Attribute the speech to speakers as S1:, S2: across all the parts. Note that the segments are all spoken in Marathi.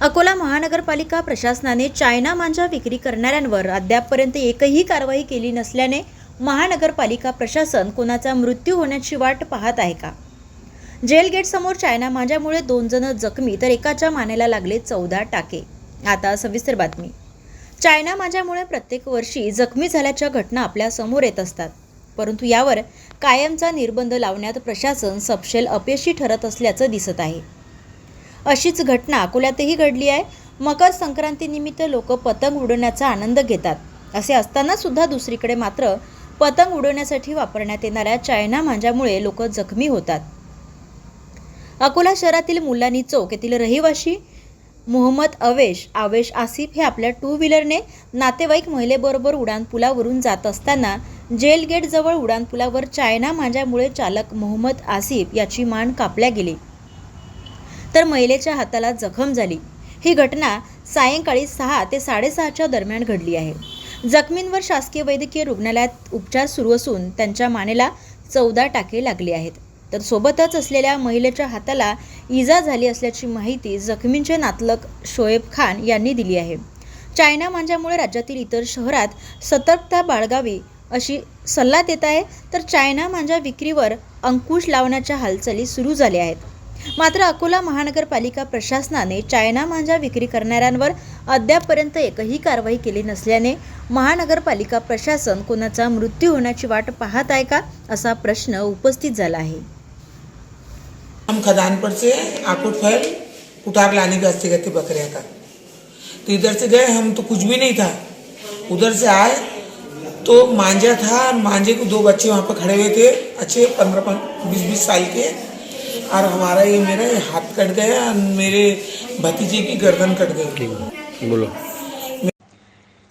S1: अकोला महानगरपालिका प्रशासनाने चायना मांजा विक्री करणाऱ्यांवर अद्यापपर्यंत एकही कारवाई केली नसल्याने महानगरपालिका प्रशासन कोणाचा मृत्यू होण्याची वाट पाहत आहे का? जेल गेटसमोर चायना मांजामुळे दोन जण जखमी तर एकाच्या मानेला लागले चौदा टाके. आता सविस्तर बातमी. चायना मांजामुळे प्रत्येक वर्षी जखमी झाल्याच्या घटना आपल्यासमोर येत असतात. परंतु यावर कायमचा निर्बंध लावण्यात प्रशासन सपशेल अपयशी ठरत असल्याचं दिसत आहे. अशीच घटना अकोल्यातही घडली आहे. मकर संक्रांतीनिमित्त लोक पतंग उडवण्याचा आनंद घेतात. असे असताना सुद्धा दुसरीकडे मात्र पतंग उडवण्यासाठी वापरण्यात येणाऱ्या चायना मांजामुळे लोक जखमी होतात. अकोला शहरातील मुलानी चौक येथील रहिवाशी मोहम्मद अवेश आवेश आसिफ हे आपल्या टू व्हीलरने नातेवाईक महिलेबरोबर उड्डाणपुलावरून जात असताना जेल गेटजवळ उड्डाणपुलावर चायना मांजामुळे चालक मोहम्मद आसिफ याची मान कापल्या गेली. तर महिलेच्या हाताला जखम झाली. ही घटना सायंकाळी सहा ते साडेसहाच्या दरम्यान घडली आहे. जखमींवर शासकीय वैद्यकीय रुग्णालयात उपचार सुरू असून त्यांच्या मानेला चौदा टाके लागले आहेत. तर सोबतच असलेल्या महिलेच्या हाताला इजा झाली असल्याची माहिती जखमींचे नातलग शोएब खान यांनी दिली आहे. चायना मांजामुळे राज्यातील इतर शहरात सतर्कता बाळगावी अशी सल्ला देत आहे तर चायना मांजा विक्रीवर अंकुश लावण्याच्या हालचाली सुरू झाल्या आहेत. मात्र अकोला महानगरपालिका प्रशासनाने चायना मांजा विक्री करणाऱ्यांवर अद्यापपर्यंत एकही कारवाई केली नसल्याने महानगरपालिका प्रशासन कोणाचा मृत्यू होण्याची वाट पाहत आहे का असा प्रश्न उपस्थित झाला आहे.
S2: हम खदान पर से आकुट फैल उतार लाने के वास्ते गए बकरिया का तो इधर से गए हम तो कुछ भी नहीं था। उधर से आए तो मांझा था मांझे को दो बच्चे वहाँ पर खड़े हुए थे अच्छे पंद्रह बीस बीस साल के। और हमारा ये मेरा ये हाथ कट गया और मेरे भतीजे की गर्दन कट गई।
S3: बोलो।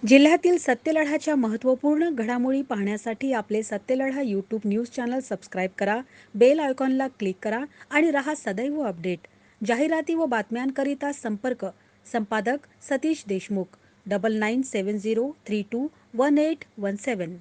S4: जिल्ह्यातील सत्यलढाच्या महत्त्वपूर्ण घडामोडी पाहण्यासाठी आपले Satyaladha YouTube news channel subscribe करा बेल आयकॉनला क्लिक करा आणि रहा सदैव अपडेट जाहिराती व बातम्यांकरिता संपर्क. संपादक Satish Deshmukh. Double nine seven zero three two one eight one seven